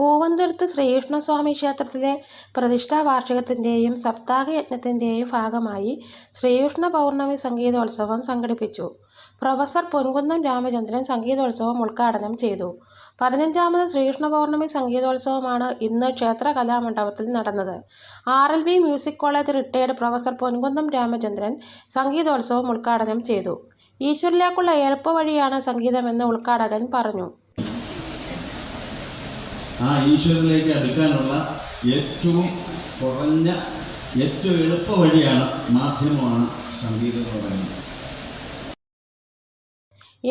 പൂവന്തുരുത്ത് ശ്രീകൃഷ്ണസ്വാമി ക്ഷേത്രത്തിലെ പ്രതിഷ്ഠാ വാർഷികത്തിന്റെയും സപ്താഹയജ്ഞത്തിന്റെയും ഭാഗമായി ശ്രീകൃഷ്ണ പൗർണമി സംഗീതോത്സവം സംഘടിപ്പിച്ചു. പ്രൊഫസർ പൊൻകുന്നം രാമചന്ദ്രൻ സംഗീതോത്സവം ഉദ്ഘാടനം ചെയ്തു. പതിനഞ്ചാമത് ശ്രീകൃഷ്ണ പൗർണമി സംഗീതോത്സവമാണ് ഇന്ന് ക്ഷേത്ര കലാമണ്ഡപത്തിൽ നടന്നത്. R. L. V music college retired professor Ponkunnam Ramachandran സംഗീതോത്സവം ഉദ്ഘാടനം ചെയ്തു. ഈശ്വരിലേക്കുള്ള എളുപ്പ വഴിയാണ് സംഗീതമെന്ന് ഉദ്ഘാടകൻ പറഞ്ഞു. ആ ഈശ്വരനിലേക്ക് അടുക്കാനുള്ള ഏറ്റവും കുറഞ്ഞ ഏറ്റവും എളുപ്പ വഴിയാണ് മാധ്യമമാണ് സംഗീതം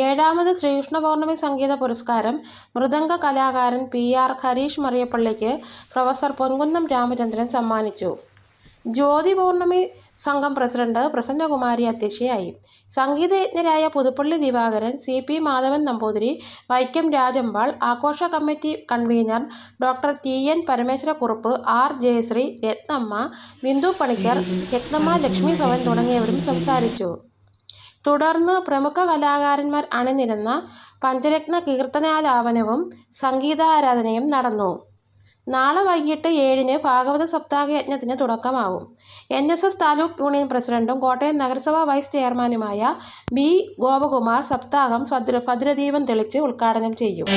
ഏഴാമത് ശ്രീകൃഷ്ണ പൗർണമി സംഗീത പുരസ്കാരം മൃദംഗ കലാകാരൻ പി. ആർ. ഹരീഷ് മറിയപ്പള്ളിക്ക് പ്രൊഫസർ പൊൻകുന്നം രാമചന്ദ്രൻ സമ്മാനിച്ചു. ജ്യോതി പൗർണമി സംഘം പ്രസിഡന്റ് പ്രസന്നകുമാരി അധ്യക്ഷയായി. സംഗീതജ്ഞരായ പുതുപ്പള്ളി ദിവാകരൻ, സി. പി. മാധവൻ നമ്പൂതിരി, വൈക്കം രാജമ്പാൾ, ആഘോഷ committee convener doctor T. N. Parameswarakurup, R. Jayasree, Rathnamma, Bindu Panicker, Rathnamma Lakshmi Bhavan തുടങ്ങിയവരും സംസാരിച്ചു. തുടർന്ന് പ്രമുഖ കലാകാരന്മാർ അണിനിരുന്ന പഞ്ചരത്ന കീർത്തനാലാപനവും സംഗീതാരാധനയും നടന്നു. നാളെ വൈകിട്ട് ഏഴിന് ഭാഗവത സപ്താഹയജ്ഞത്തിന് തുടക്കമാവും. N. S. S. Taluk union പ്രസിഡന്റും കോട്ടയം നഗരസഭാ വൈസ് ചെയർമാനുമായ ബി. ഗോപകുമാർ സപ്താഹം ഭദ്രദീപം തെളിച്ച് ഉദ്ഘാടനം ചെയ്യും.